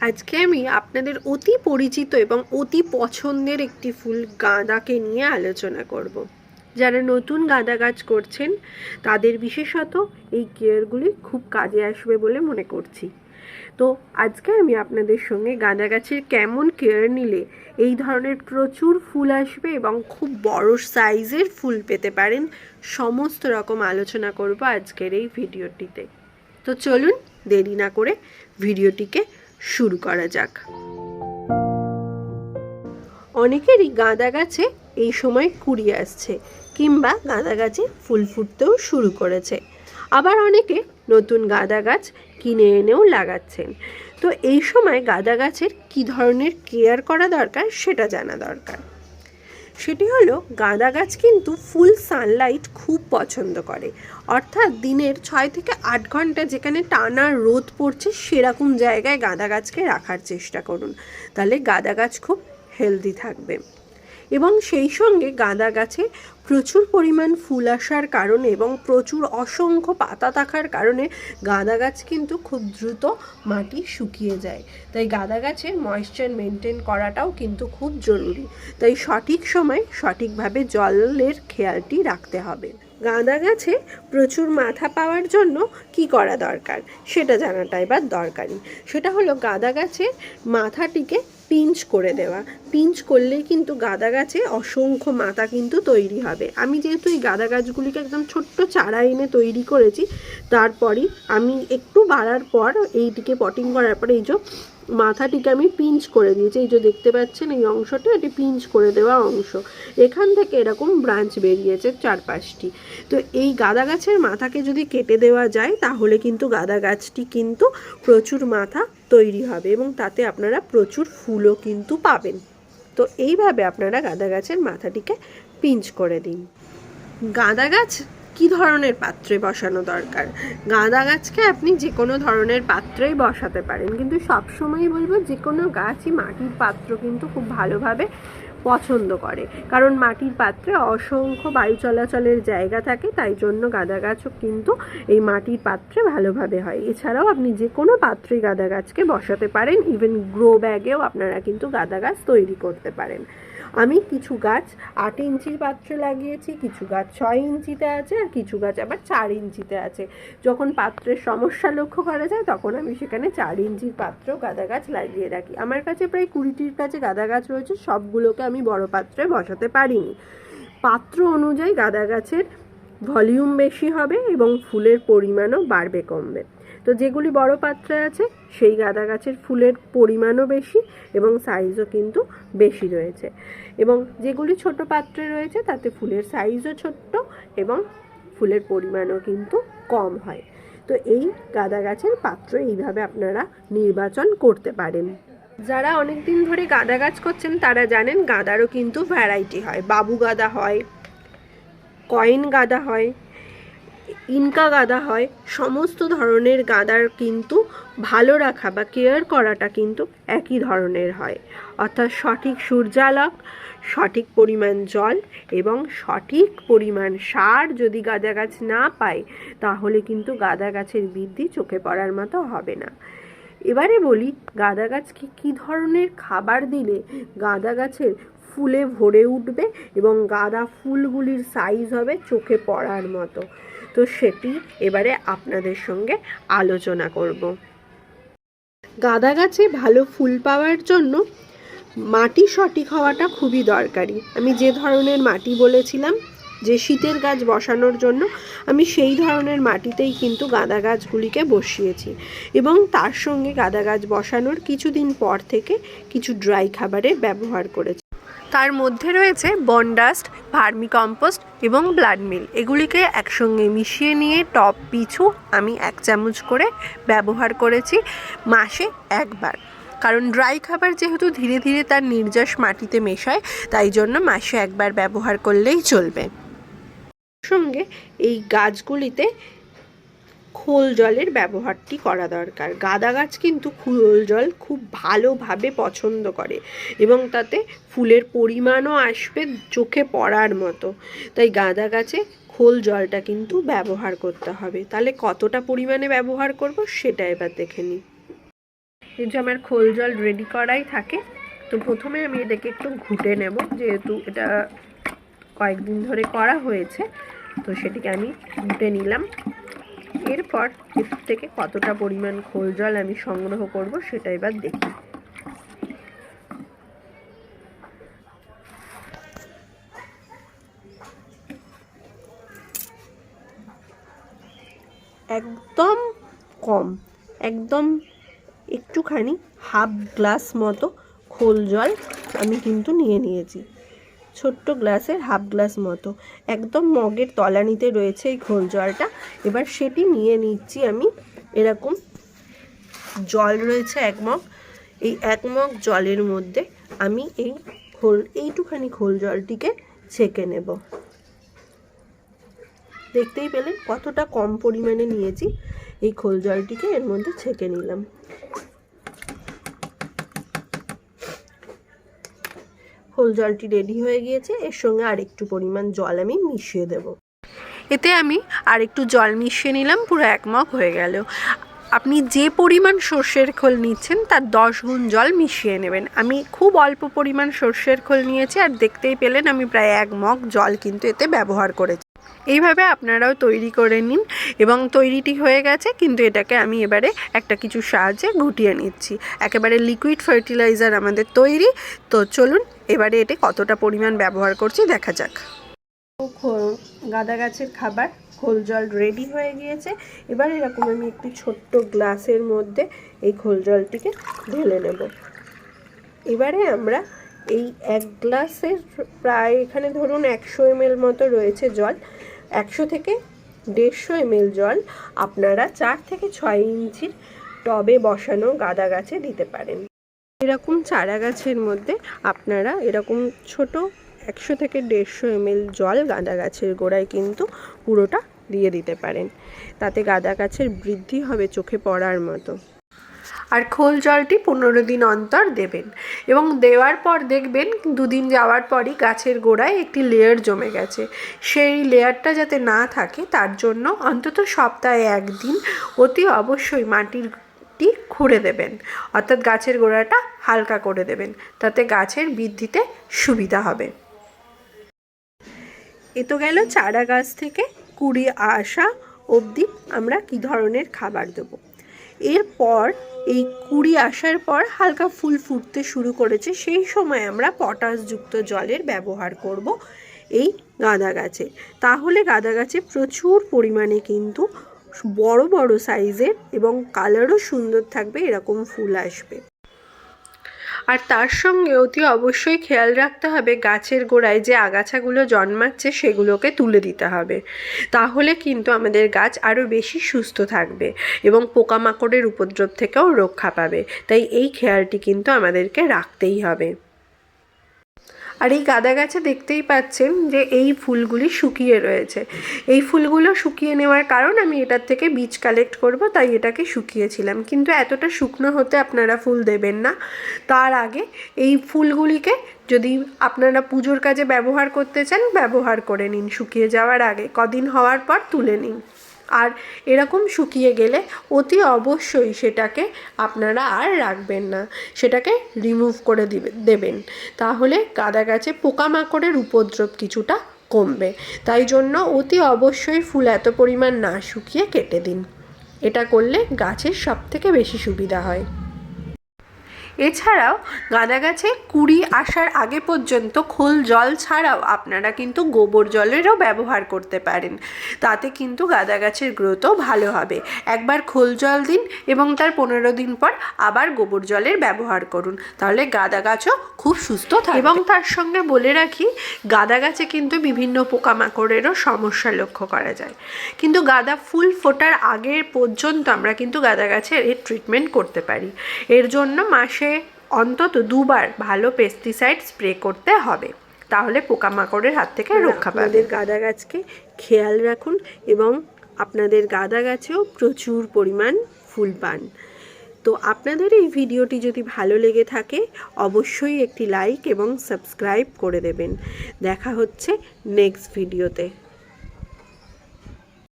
আজকে আমি আপনাদের অতি পরিচিত এবং অতি পছন্দের একটি ফুল গাঁদাকে নিয়ে আলোচনা করব। যারা নতুন গাঁদা গাছ করছেন, তাদের বিশেষত এই কেয়ারগুলি খুব কাজে আসবে বলে মনে করছি। তো আজকে আমি আপনাদের সঙ্গে গাঁদা গাছের কেমন কেয়ার নিলে এই ধরনের প্রচুর ফুল আসবে এবং খুব বড় সাইজের ফুল পেতে পারেন, সমস্ত রকম আলোচনা করব আজকের এই ভিডিওটিতে। তো চলুন, দেরি না করে ভিডিওটিকে শুরু করা যাক। অনেকেরই গাঁদা গাছে এই সময় কুড়ি আসছে কিংবা গাঁদা গাছে ফুল ফুটতেও শুরু করেছে। আবার অনেকে নতুন গাঁদা গাছ কিনে এনেও লাগাচ্ছেন। তো এই সময় গাঁদা গাছের কী ধরনের কেয়ার করা দরকার সেটা জানা দরকার। সেটি হলো, গাঁদা গাছ কিন্তু ফুল সানলাইট খুব পছন্দ করে। অর্থাৎ দিনের ছয় থেকে আট ঘণ্টা যেখানে টানা রোদ পড়ছে, সেরকম জায়গায় গাঁদা গাছকে রাখার চেষ্টা করুন। তাহলে গাঁদা গাছ খুব হেলদি থাকবে। এবং সেই সঙ্গে গাঁদা গাছে প্রচুর পরিমাণ ফুল আসার কারণে এবং প্রচুর অসংখ্য পাতা থাকার কারণে গাঁদা গাছ কিন্তু খুব দ্রুত মাটি শুকিয়ে যায়। তাই গাঁদা গাছের ময়েশ্চার মেনটেন করাটাও কিন্তু খুব জরুরি। তাই সঠিক সময় সঠিকভাবে জলের খেয়ালটি রাখতে হবে। গাঁদা গাছে প্রচুর মাথা পাওয়ার জন্য কি করা দরকার? সেটা জানাটা এবার দরকারি। সেটা হলো গাঁদা গাছের মাথাটিকে পিঞ্চ করে দেওয়া। পিঞ্চ করলেই কিন্তু গাঁদা গাছে অসংখ্য মাথা কিন্তু তৈরি হবে। আমি যেহেতু এই গাঁদা গাছগুলিকে একদম ছোট্ট চারা এনে তৈরি করেছি, তারপরই আমি একটু বাড়ার পর এইটিকে পটিং করার পর এই যে মাথাটিকে আমি পিঞ্চ করে দিয়েছি। এই যে দেখতে পাচ্ছেন এই অংশটা, এটি পিঞ্চ করে দেওয়া অংশ। এখান থেকে এরকম ব্রাঞ্চ বেরিয়েছে চার পাঁচটি তো এই গাঁদা গাছের মাথাকে যদি কেটে দেওয়া যায়, তাহলে কিন্তু গাঁদা গাছটি কিন্তু প্রচুর মাথা তৈরি হবে এবং তাতে আপনারা প্রচুর ফুলও কিন্তু পাবেন। তো এইভাবে আপনারা গাঁদা গাছের মাথাটিকে পিঞ্চ করে দিন। গাঁদা গাছ কি ধরনের পাত্রে বসানো দরকার? গাঁদা গাছকে আপনি যে কোনো ধরনের পাত্রেই বসাতে পারেন। কিন্তু সবসময়ই বলব যে কোনো গাছই মাটির পাত্র কিন্তু খুব ভালোভাবে পছন্দ করে। কারণ মাটির পাত্রে অসংখ্য বায়ু চলাচলের জায়গা থাকে, তাই জন্য গাঁদা গাছও কিন্তু এই মাটির পাত্রে ভালোভাবে হয়। এছাড়াও আপনি যে কোনো পাত্রেই গাঁদা গাছকে বসাতে পারেন। ইভেন গ্রো ব্যাগেও আপনারা কিন্তু গাঁদা গাছ তৈরি করতে পারেন। আমি কিছু গাছ আট ইঞ্চির পাত্রে লাগিয়েছি, কিছু গাছ ছয় ইঞ্চিতে আছে আর কিছু গাছ আবার চার ইঞ্চিতে আছে। যখন পাত্রের সমস্যা লক্ষ্য করা যায় তখন আমি সেখানে চার ইঞ্চির পাত্রেও গাঁদা গাছ লাগিয়ে রাখি। আমার কাছে প্রায় কুড়িটির কাছে গাঁদা গাছ রয়েছে, সবগুলোকে আমি বড় পাত্রে বসাতে পারিনি। পাত্র অনুযায়ী গাঁদা গাছের ভলিউম বেশি হবে এবং ফুলের পরিমাণও বাড়বে, কমবে। তো যেগুলি বড় পাত্রে আছে, সেই গাঁদা গাছের ফুলের পরিমাণও বেশি এবং সাইজও কিন্তু বেশি রয়েছে। এবং যেগুলি ছোট পাত্রে রয়েছে, তাতে ফুলের সাইজও ছোট্ট এবং ফুলের পরিমাণও কিন্তু কম হয়। তো এই গাঁদা গাছের পাত্র এইভাবে আপনারা নির্বাচন করতে পারেন। যারা অনেক দিন ধরে গাঁদা গাছ করছেন, তারা জানেন গাঁদারও কিন্তু ভ্যারাইটি হয়। বাবু গাঁদা হয় কয়েন গাঁদা হয় ইনকা গাঁদা হয়, সমস্ত ধরনের গাঁদার কিন্তু ভালো রাখা বা কেয়ার করাটা কিন্তু একই ধরনের হয়। অর্থাৎ সঠিক সূর্যালোক, সঠিক পরিমাণ জল এবং সঠিক পরিমাণ সার যদি গাঁদা গাছ না পায়, তাহলে কিন্তু গাঁদা গাছের বৃদ্ধি চোখে পড়ার মতো হবে না। এবারে বলি, গাঁদা গাছকে কী ধরনের খাবার দিলে গাঁদা গাছের ফুলে ভরে উঠবে এবং গাঁদা ফুলগুলির সাইজ হবে চোখে পড়ার মতো? তো সেটি এবারে আপনাদের সঙ্গে আলোচনা করব। গাঁদা গাছে ভালো ফুল পাওয়ার জন্য মাটি সঠিক হওয়াটা খুবই দরকারি। আমি যে ধরনের মাটি বলেছিলাম, যে শীতের গাছ বসানোর জন্য, আমি সেই ধরনের মাটিতেই কিন্তু গাঁদা গাছগুলিকে বসিয়েছি। এবং তার সঙ্গে গাঁদা গাছ বসানোর কিছুদিন পর থেকে কিছু ড্রাই খাবারের ব্যবহার করেছি। তার মধ্যে রয়েছে বনডাস্ট ভার্মি কম্পোস্ট এবং ব্লাড মিল এগুলিকে একসঙ্গে মিশিয়ে নিয়ে টপ পিছু আমি এক চামচ করে ব্যবহার করেছি মাসে একবার। কারণ ড্রাই খাবার যেহেতু ধীরে ধীরে তার নির্যাস মাটিতে মেশায়, তাই জন্য মাসে একবার ব্যবহার করলেই চলবে। সঙ্গে এই গাছগুলিতে খোল জলের ব্যবহারটি করা দরকার। গাঁদা গাছ কিন্তু খোল জল খুব ভালোভাবে পছন্দ করে এবং তাতে ফুলের পরিমাণও আসবে চোখে পড়ার মতো। তাই গাঁদা গাছে খোল জলটা কিন্তু ব্যবহার করতে হবে। তাহলে কতটা পরিমাণে ব্যবহার করব সেটা এবার দেখে নিই। এই যে আমার খোল জল রেডি করাই থাকে, তো প্রথমে আমি এটাকে একটু ঘুটে নেব, যেহেতু এটা কয়েকদিন ধরে করা হয়েছে, তো সেটিকে আমি ঘুটে নিলাম। এরপর এর থেকে কতটা পরিমাণ খোল জল আমি সংগ্রহ করব সেটা এবার দেখি। একদম কম, একদম একটুখানি হাফ গ্লাস মতো খোল জল আমি কিন্তু নিয়ে নিয়েছি। ছোট্ট গ্লাসের হাফ গ্লাস মতো। একদম মগের তলানিতে রয়েছে এই খোল জলটা। এবার সেটি নিয়ে নিচ্ছি আমি এরকম জল রয়েছে এক মগ। এই এক মগ জলের মধ্যে আমি এই খোল এইটুখানি খোল জলটিকে ছেঁকে নেব। দেখতেই পেলেন কতটা কম পরিমাণে নিয়েছি। এই খোল জলটিকে এর মধ্যে ছেঁকে নিলাম। খোল জলটি রেডি হয়ে গিয়েছে। এর সঙ্গে আর একটু পরিমাণ জল আমি মিশিয়ে দেব। এতে আমি আর একটু জল মিশিয়ে নিলাম, পুরো এক মগ হয়ে গেল। আপনি যে পরিমাণ সর্ষের খোল নিচ্ছেন, তার দশ গুণ জল মিশিয়ে নেবেন। আমি খুব অল্প পরিমাণ সর্ষের খোল নিয়েছি, আর দেখতেই পেলেন আমি প্রায় এক মগ জল কিন্তু এতে ব্যবহার করেছি। এইভাবে আপনারাও তৈরি করে নিন এবং তৈরিটি হয়ে গেছে, কিন্তু এটাকে আমি এবারে একটা কিছু সাহায্যে ঘুটিয়ে নিচ্ছি। একেবারে লিকুইড ফার্টিলাইজার আমাদের তৈরি। তো চলুন এবারে এতে কতটা পরিমাণ ব্যবহার করছি দেখা যাক। গাঁদা গাছের খাবার, খোল জল রেডি হয়ে গিয়েছে। এবার এরকম আমি একটি ছোট্ট গ্লাসের মধ্যে এই খোল জলটিকে ঢেলে নেব। এবারে আমরা এই এক গ্লাসের প্রায় এখানে ধরুন একশো এমএল মতো রয়েছে জল, একশো থেকে দেড়শো এমএল জল আপনারা চার থেকে ছয় ইঞ্চির টবে বসানো গাঁদা গাছে দিতে পারেন। এরকম চারা গাছের মধ্যে আপনারা এরকম ছোট একশো থেকে দেড়শো এমএল জল গাঁদা গাছের গোড়ায় কিন্তু পুরোটা দিয়ে দিতে পারেন। তাতে গাঁদা গাছের বৃদ্ধি হবে চোখে পড়ার মতো। আর খোল জলটি পনেরো দিন অন্তর দেবেন এবং দেওয়ার পর দেখবেন দুদিন যাওয়ার পরই গাছের গোড়ায় একটি লেয়ার জমে গেছে। সেই লেয়ারটা যাতে না থাকে তার জন্য অন্তত সপ্তাহে একদিন অতি অবশ্যই মাটির খুঁড়ে দেবেন। অর্থাৎ গাছের গোড়াটা হালকা করে দেবেন। তাতে গাছের বৃদ্ধিতে সুবিধা হবে। এ তো গেল চারা গাছ থেকে কুড়ি আসা অবধি আমরা কি ধরনের খাবার দেবো। এরপর এই কুড়ি আসার পর হালকা ফুল ফুটতে শুরু করেছে, সেই সময় আমরা পটাশযুক্ত জলের ব্যবহার করব এই গাঁদা গাছে। তাহলে গাঁদা গাছে প্রচুর পরিমাণে কিন্তু বড় বড় সাইজের এবং কালারও সুন্দর থাকবে, এরকম ফুল আসবে। আর তার সঙ্গে অতি অবশ্যই খেয়াল রাখতে হবে, গাছের গোড়ায় যে আগাছাগুলো জন্মাচ্ছে সেগুলোকে তুলে দিতে হবে। তাহলে কিন্তু আমাদের গাছ আরও বেশি সুস্থ থাকবে এবং পোকামাকড়ের উপদ্রব থেকেও রক্ষা পাবে। তাই এই খেয়ালটি কিন্তু আমাদেরকে রাখতেই হবে। আর এই গাঁদা গাছে দেখতেই পাচ্ছেন যে এই ফুলগুলি শুকিয়ে রয়েছে। এই ফুলগুলো শুকিয়ে নেওয়ার কারণ আমি এটার থেকে বীজ কালেক্ট করব, তাই এটাকে শুকিয়েছিলাম। কিন্তু এতটা শুকনো হতে আপনারা ফুল দেবেন না। তার আগে এই ফুলগুলিকে যদি আপনারা পুজোর কাজে ব্যবহার করতে চান, ব্যবহার করে নিন। শুকিয়ে যাওয়ার আগে, কদিন হওয়ার পর তুলে নিন। আর এরকম শুকিয়ে গেলে অতি অবশ্যই সেটাকে আপনারা আর রাখবেন না। সেটাকে রিমুভ করে দিবে দেবেন। তাহলে গাঁদা গাছে পোকামাকড়ের উপদ্রব কিছুটা কমবে। তাই জন্য অতি অবশ্যই ফুল এত পরিমাণ না শুকিয়ে কেটে দিন। এটা করলে গাছের সব থেকে বেশি সুবিধা হয়। এছাড়াও গাঁদা গাছে কুড়ি আসার আগে পর্যন্ত খোল জল ছাড়াও আপনারা কিন্তু গোবর জলেরও ব্যবহার করতে পারেন। তাতে কিন্তু গাঁদা গাছের গ্রোথও ভালো হবে। একবার খোল জল দিন এবং তার পনেরো দিন পর আবার গোবর জলের ব্যবহার করুন। তাহলে গাঁদা গাছও খুব সুস্থ থাকে এবং তার সঙ্গে বলে রাখি গাঁদা গাছে কিন্তু বিভিন্ন পোকামাকড়েরও সমস্যা লক্ষ্য করা যায়। কিন্তু গাঁদা ফুল ফোটার আগের পর্যন্ত আমরা কিন্তু গাঁদা গাছের এর ট্রিটমেন্ট করতে পারি। এর জন্য মাসে অন্তত দুবার ভালো পেস্টিসাইড স্প্রে করতে হবে তাহলে পোকামাকড়ের হাত থেকে রক্ষা পাবে। গাঁদা গাছকে খেয়াল রাখুন এবং আপনাদের গাঁদা গাছেও প্রচুর পরিমাণ ফুল পান। তো আপনাদের এই ভিডিওটি যদি ভালো লেগে থাকে অবশ্যই একটি লাইক এবং সাবস্ক্রাইব করে দেবেন। দেখা হচ্ছে নেক্সট ভিডিওতে